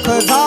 सुख झाले